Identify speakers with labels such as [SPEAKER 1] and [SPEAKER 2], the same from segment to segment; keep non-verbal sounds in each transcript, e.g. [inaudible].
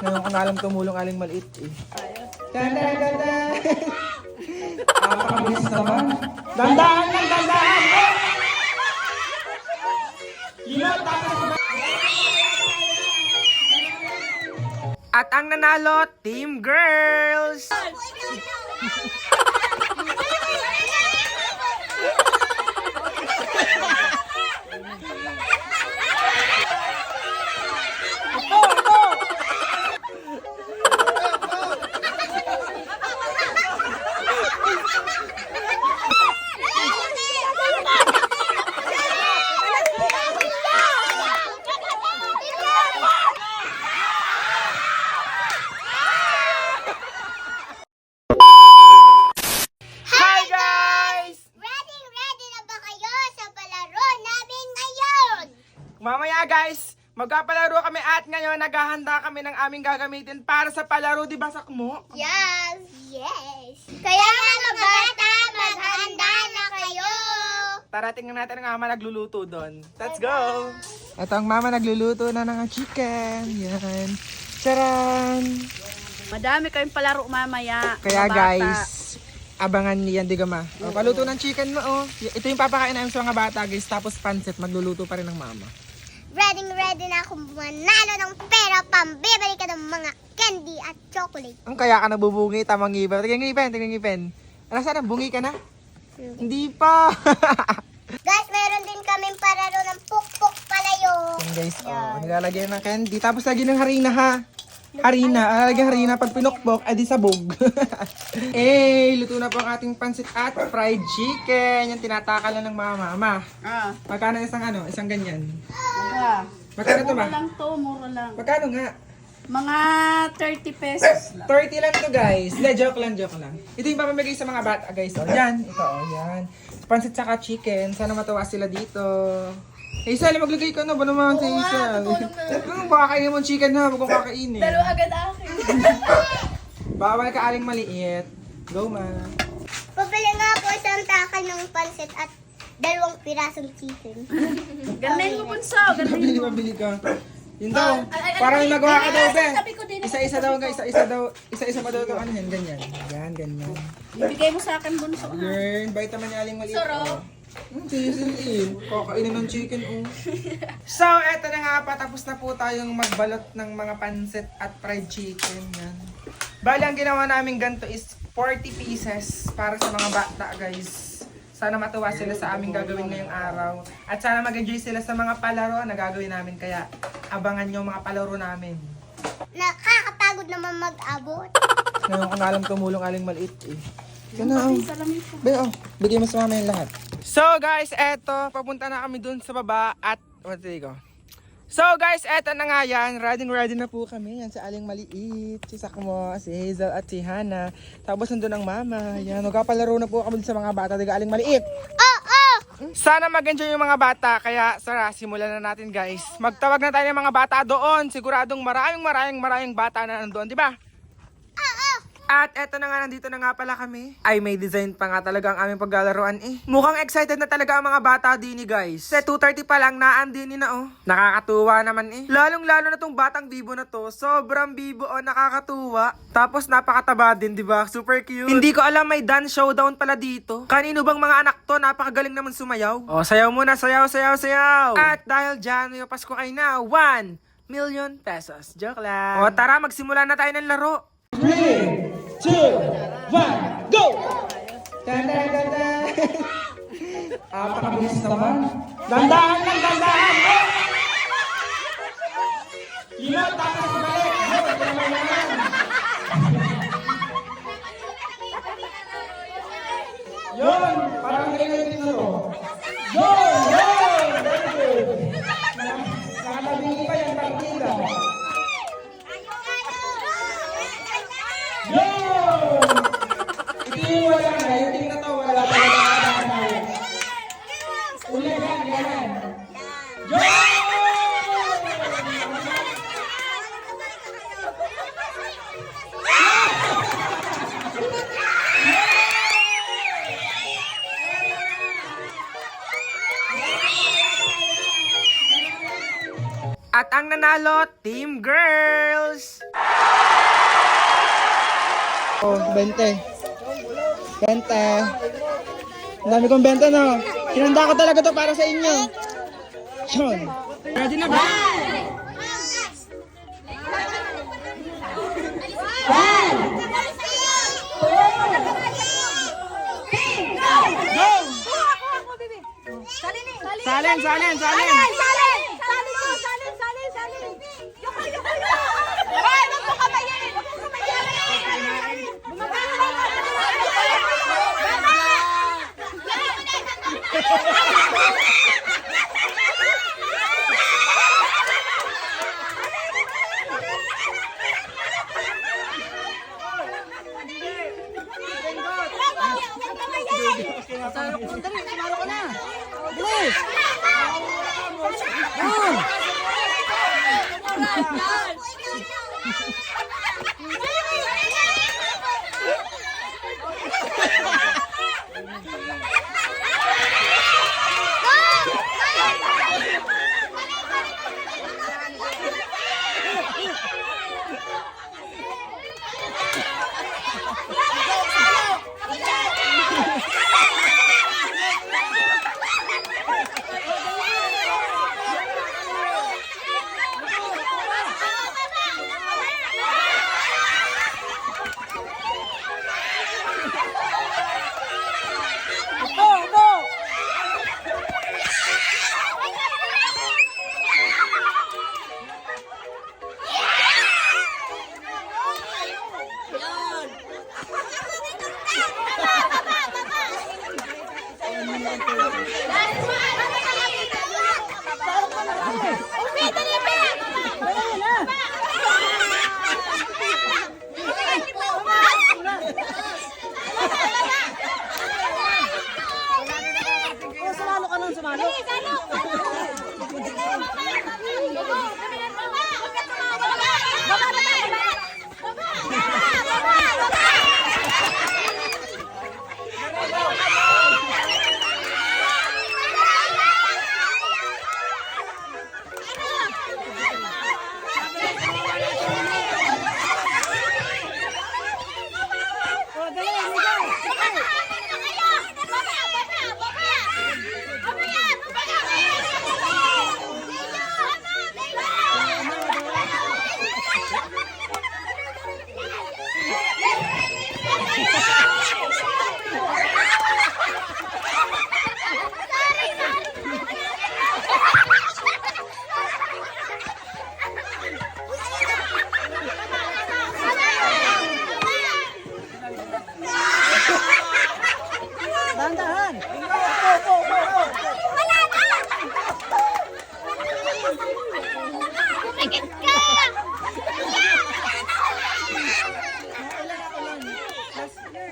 [SPEAKER 1] Ngayon ko nga alam tumulong aling maliit eh. Dan, dan. Napakabilis naman. Dandahan lang, dandahan! Oh! Lima, tapos At ang nanalo, Team Girls! Ito, ito! Hi guys!
[SPEAKER 2] Ready, ready na ba kayo sa palaro namin ngayon?
[SPEAKER 1] Mamaya guys, magpapalaro kami at ngayon naghahanda kami ng aming gagamitin para sa palaro, di ba Sakmo?
[SPEAKER 2] Yes! Yes! Kaya mga bata, maghanda na kayo!
[SPEAKER 1] Tara, tingnan natin ang ama nagluluto doon. Let's go! Ito ang mama nagluluto na ng chicken. Yan. Charan!
[SPEAKER 3] Madami kayong palaro mamaya.
[SPEAKER 1] Kaya
[SPEAKER 3] mga bata.
[SPEAKER 1] guys, abangan niyan, di ma. O, paluto ng chicken mo, oh. Ito yung papakain namin sa mga bata, guys. Tapos pancit, magluluto pa rin ng mama.
[SPEAKER 2] Ready, ready na akong manalo ng pera pambibili ka ng mga candy at chocolate.
[SPEAKER 1] Ang kaya ka nabubungi, tamang ngipin. Tingnan ngipin, tingnan ngipin. Ano sana, bungi ka na? Hindi pa. [laughs]
[SPEAKER 2] Guys, meron din kaming palaro ng pukpuk palayo.
[SPEAKER 1] Yan guys, oh, nilalagyan ng candy. Tapos lagyan ng harina ha. Harina, lalagyan harina pag pinukbok, edi sabog. [laughs] eh, luto na po ang ating pansit at fried chicken. Yan tinataka lang ng mama. Ma,
[SPEAKER 3] Ah,
[SPEAKER 1] magkano isang ano, isang ganyan?
[SPEAKER 3] ah.
[SPEAKER 1] Magkano to
[SPEAKER 3] Mura
[SPEAKER 1] ma?
[SPEAKER 3] lang to, mura lang.
[SPEAKER 1] Magkano nga?
[SPEAKER 3] Mga 30 pesos lang.
[SPEAKER 1] 30 lang to guys. Hindi, joke lang, joke lang. Ito yung papamigay sa mga bata guys. Oh, yan, ito oh, yan. Pansit saka chicken. Sana matuwa sila dito. Eh, Isel, maglagay ka na ba naman sa Isel? Ano baka kainin mo chicken na, huwag kong kakainin.
[SPEAKER 3] agad akin. [laughs]
[SPEAKER 1] Bawal ka aling maliit. Go, ma.
[SPEAKER 2] Pabili nga po isang takal ng pansit at dalawang pirasong chicken. [laughs]
[SPEAKER 3] Ganayin mo punso,
[SPEAKER 1] Mabili,
[SPEAKER 3] ganayin mo.
[SPEAKER 1] mabili ka. Yun daw.
[SPEAKER 3] ay, ay,
[SPEAKER 1] Parang nagawa ka
[SPEAKER 3] ay,
[SPEAKER 1] daw,
[SPEAKER 3] ay,
[SPEAKER 1] be.
[SPEAKER 3] sabi ko din,
[SPEAKER 1] Isa-isa daw, guys. Isa-isa daw. Isa-isa pa daw ito. Ano yan? Ganyan. Yan, ganyan.
[SPEAKER 3] Ibigay mo sa akin bunso. ha?
[SPEAKER 1] Yun, vitamin niya aling maliit.
[SPEAKER 3] Sarap.
[SPEAKER 1] Sisil eh. Kakainin ng chicken, oh. so, eto na nga, patapos na po tayong magbalot ng mga pansit at fried chicken. Yan. Bali, ang ginawa namin ganito is 40 pieces para sa mga bata, guys. Sana matuwa sila sa aming gagawin ngayong araw. At sana mag-enjoy sila sa mga palaro na gagawin namin. Kaya, abangan nyo mga palaro namin.
[SPEAKER 2] Nakakapagod naman mag-abot.
[SPEAKER 1] Ngayon ko nga alam tumulong aling maliit eh. Yan na, oh. Be, oh, bigay mo sa mama yung lahat. So guys, eto, papunta na kami dun sa baba at, what do go? So guys, eto na nga yan, ready ready na po kami. Yan sa aling maliit, si Sakmo, si Hazel at si Hana. Tapos nandun ang mama. Yan, magkapalaro na po kami dun sa mga bata, diga aling maliit.
[SPEAKER 2] Oh, oh!
[SPEAKER 1] Sana mag-enjoy yung mga bata, kaya Sara, simulan na natin guys. Magtawag na tayo ng mga bata doon. Siguradong maraming maraming maraming bata na nandoon, di ba? At eto na nga, nandito na nga pala kami. Ay, may design pa nga talaga ang aming paglalaroan eh. Mukhang excited na talaga ang mga bata din eh, guys. Sa 2.30 pa lang, naan din na oh. Nakakatuwa naman eh. Lalong lalo na tong batang bibo na to. Sobrang bibo oh, nakakatuwa. Tapos napakataba din, di ba? Super cute. Hindi ko alam may dance showdown pala dito. Kanino bang mga anak to? Napakagaling naman sumayaw. Oh, sayaw muna, sayaw, sayaw, sayaw. At dahil dyan, may Pasko kayo na, 1 million pesos. Joke lang. O tara, magsimula na tayo ng laro. Three, two, one, go! Dan, dan, dan, dan. Napakabilis [laughs] naman. Dandahan lang, dandahan! Nanalo, Team Girls! Oh, 20. 20. Ang dami kong benta, no? Hinanda ko talaga to para sa inyo. Yun. Ready na ba? Salin, salin, salin!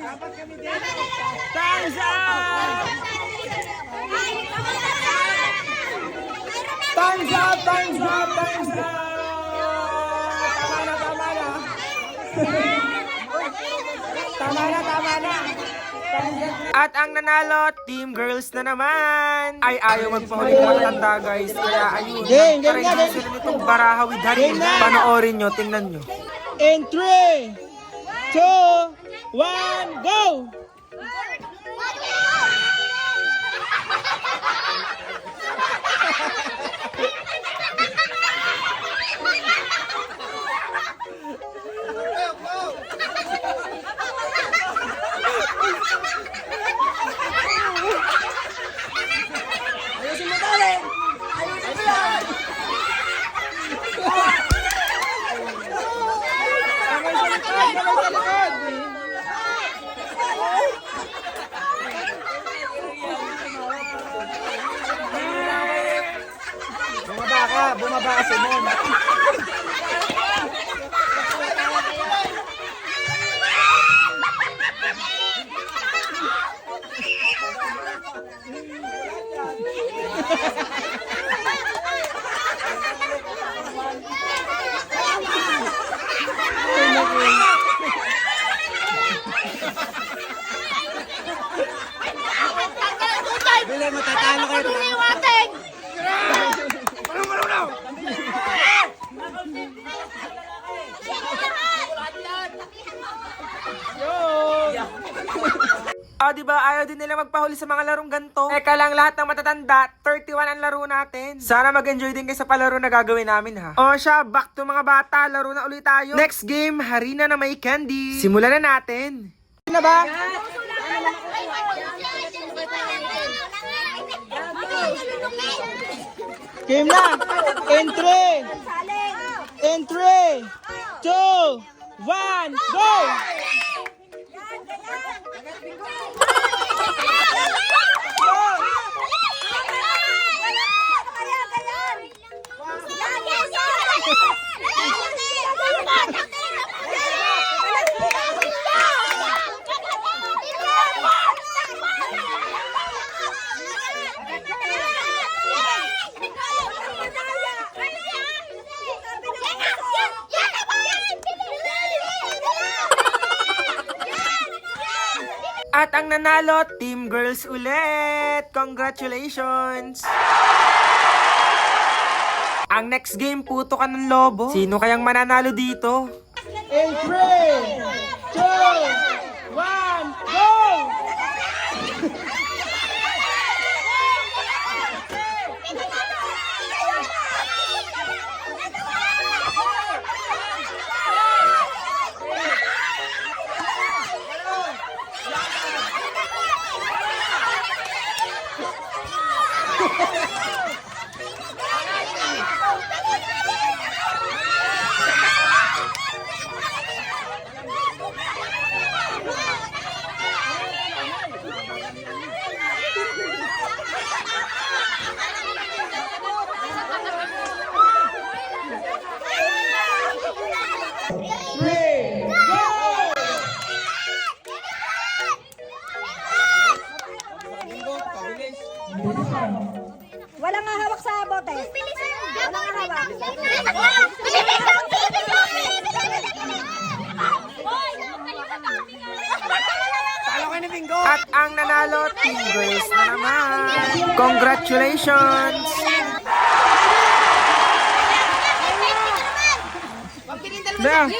[SPEAKER 1] Time's up! Time's up! Time's up! Time's up! Tama na, tama na. Tama na, tama na. At ang nanalo, Team Girls na naman. Ay, ayaw magpahuli ng matanda, guys. Kaya ayun.
[SPEAKER 4] Game, game nga, game.
[SPEAKER 1] sila nitong baraha with. Panoorin nyo, tingnan nyo.
[SPEAKER 4] In 3, 2, 1, go!
[SPEAKER 1] Oh, di ba? Ayaw din nila magpahuli sa mga larong ganto. Eka lang lahat ng matatanda, 31 ang laro natin. Sana mag-enjoy din kayo sa palaro na gagawin namin ha. O siya, back to mga bata, laro na ulit tayo. Next game, harina na may candy. Simulan na natin. Na ba? Yeah.
[SPEAKER 4] Game na! In 3, in 3, 2, 1, go!
[SPEAKER 1] At ang nanalo, Team Girls ulit! Congratulations! Ang next game, puto ka ng lobo. Sino kayang mananalo dito?
[SPEAKER 4] In 3, 2,
[SPEAKER 1] Bea,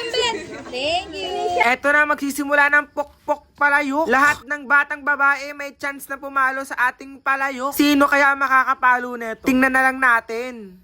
[SPEAKER 5] Thank you.
[SPEAKER 1] eto na magsisimula ng pokpok palayok. Lahat ng batang babae may chance na pumalo sa ating palayok. Sino kaya makakapalo neto? Tingnan na lang natin.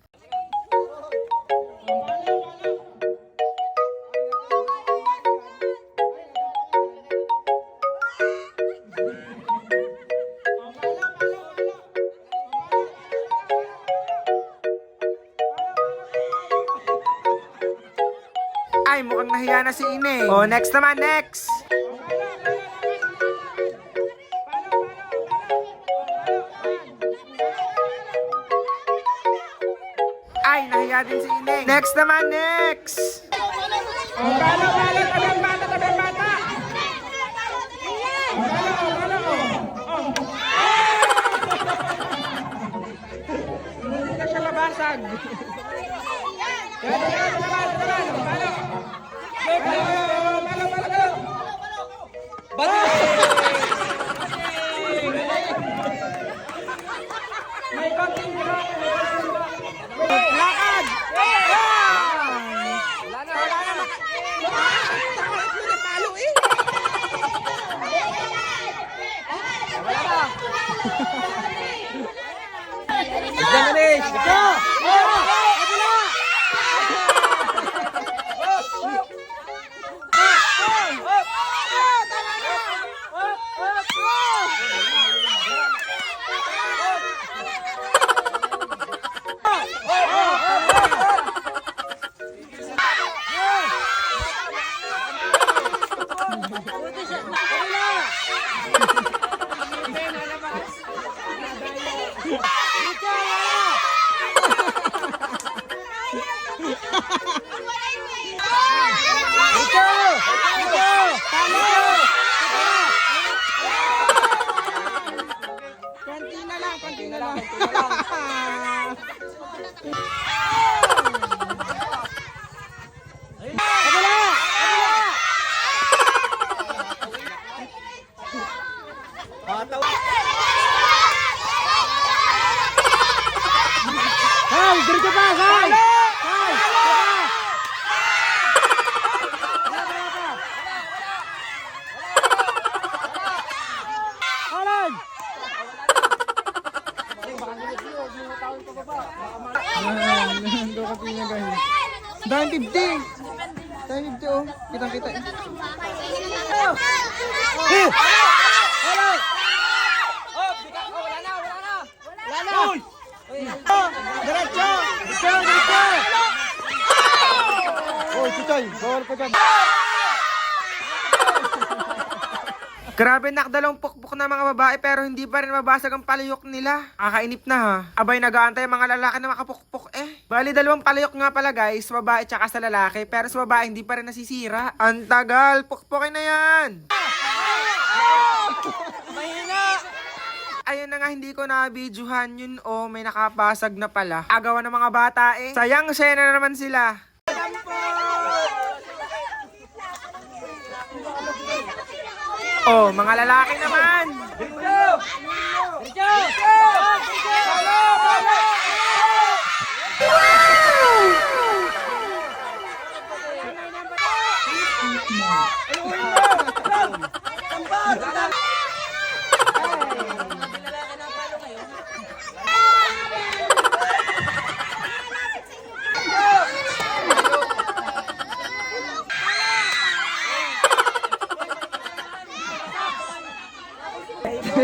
[SPEAKER 1] Nahiya na si Ine. Oh, next naman, next. Ay, nahiya din si Ine. Next naman, next. Oh, bala, bala, tabang bata, tabang bata. Hindi na siya mabasag. Yan, yan, [laughs] yan, konti na lang.
[SPEAKER 4] Sal, diretso pa, Sal! Sal!
[SPEAKER 1] guys. Dahil 50. Dahil 50 oh. Kitang kita. Eh! Hello! Oh, bika. Oh, wala na, wala na. Wala na. Oh, diretso. Diretso, diretso. Oh, chuchay. Bawal pa dyan. Grabe nakdalong pukpok na mga babae pero hindi pa rin mabasag ang palayok nila. Kakainip na ha. Abay nag-aantay mga lalaki na makapukpok eh. Bali dalawang palayok nga pala guys, sa babae tsaka sa lalaki. Pero sa babae hindi pa rin nasisira. Ang tagal, pukpokin na yan. Ayun na nga, hindi ko na-videohan yun o may nakapasag na pala. Agawan ng mga bata eh. Sayang, siya na naman sila. Oh, mga lalaki naman. Dito! Dito!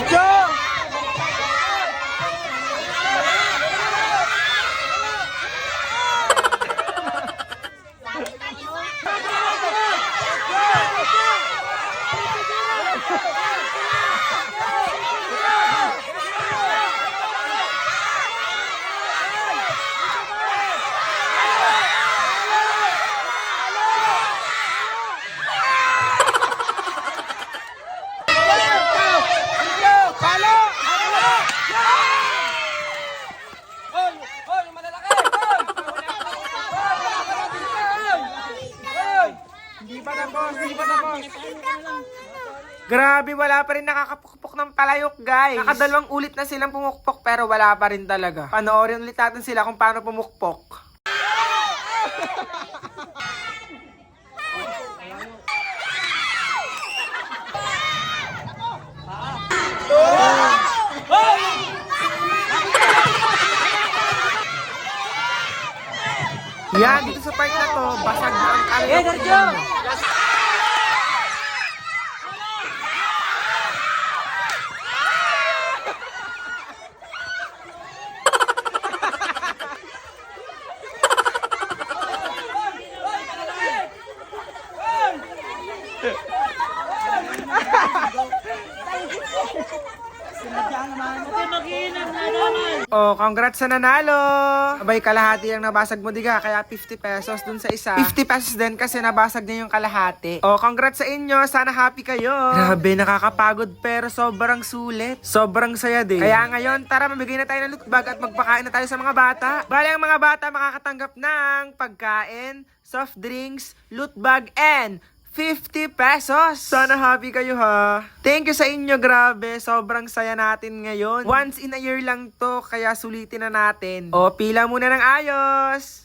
[SPEAKER 1] Medyo! Palo! Hoy! Hoy! Malalaki! Hoy! Hoy! Hindi pa tapos! Hindi pa tapos! Grabe, wala pa rin nakakapukpok ng palayok, guys. Nakadalawang ulit na silang pumukpok pero wala pa rin talaga. Panoorin ulit natin sila kung paano pumukpok. Yan, dito sa part na to, basag na ang palayok. Oh, congrats sa nanalo! Abay, kalahati ang nabasag mo, diga. Kaya 50 pesos dun sa isa. 50 pesos din kasi nabasag niya yung kalahati. Oh, congrats sa inyo. Sana happy kayo. Grabe, nakakapagod pero sobrang sulit. Sobrang saya din. Kaya ngayon, tara, mabigay na tayo ng loot bag at magpakain na tayo sa mga bata. Bali, ang mga bata makakatanggap ng pagkain, soft drinks, loot bag, and 50 pesos! Sana happy kayo ha. Thank you sa inyo, grabe. Sobrang saya natin ngayon. Once in a year lang to, kaya sulitin na natin. O, pila muna ng ayos!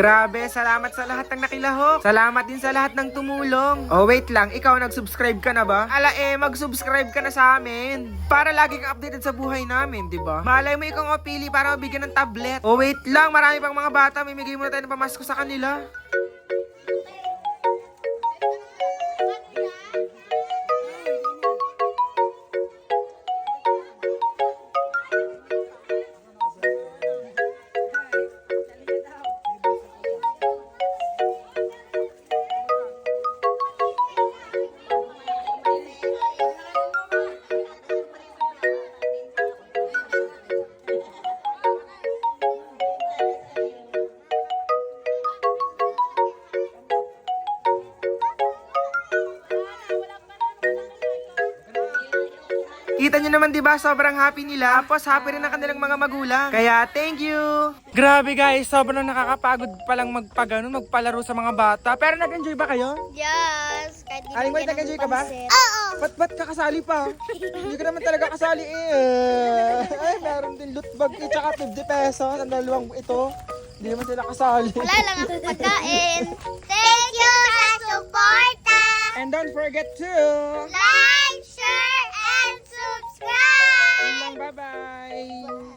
[SPEAKER 1] Grabe, salamat sa lahat ng nakilahok. Salamat din sa lahat ng tumulong. Oh, wait lang, ikaw nag-subscribe ka na ba? Ala eh, mag-subscribe ka na sa amin. Para lagi kang updated sa buhay namin, di ba? Malay mo ikaw ang para mabigyan ng tablet. Oh, wait lang, marami pang mga bata. Mimigay muna tayo ng pamasko sa kanila. Kita nyo naman 'di ba, sobrang happy nila. Tapos happy rin ang kanilang mga magulang. Kaya thank you. Grabe guys, sobrang nakakapagod palang magpagano, magpalaro sa mga bata. Pero nag-enjoy ba kayo?
[SPEAKER 2] Yes. Kahit di
[SPEAKER 1] Aling nag-enjoy ka ba?
[SPEAKER 2] Oo.
[SPEAKER 1] Ba't ba't ka kasali pa? Hindi ka naman talaga kasali eh. Ay, meron din loot bag eh, tsaka 50 pesos. Ang dalawang ito. Hindi naman sila kasali.
[SPEAKER 2] Wala lang ako pagkain. Thank you sa suporta.
[SPEAKER 1] And don't forget to...
[SPEAKER 2] Like, share, and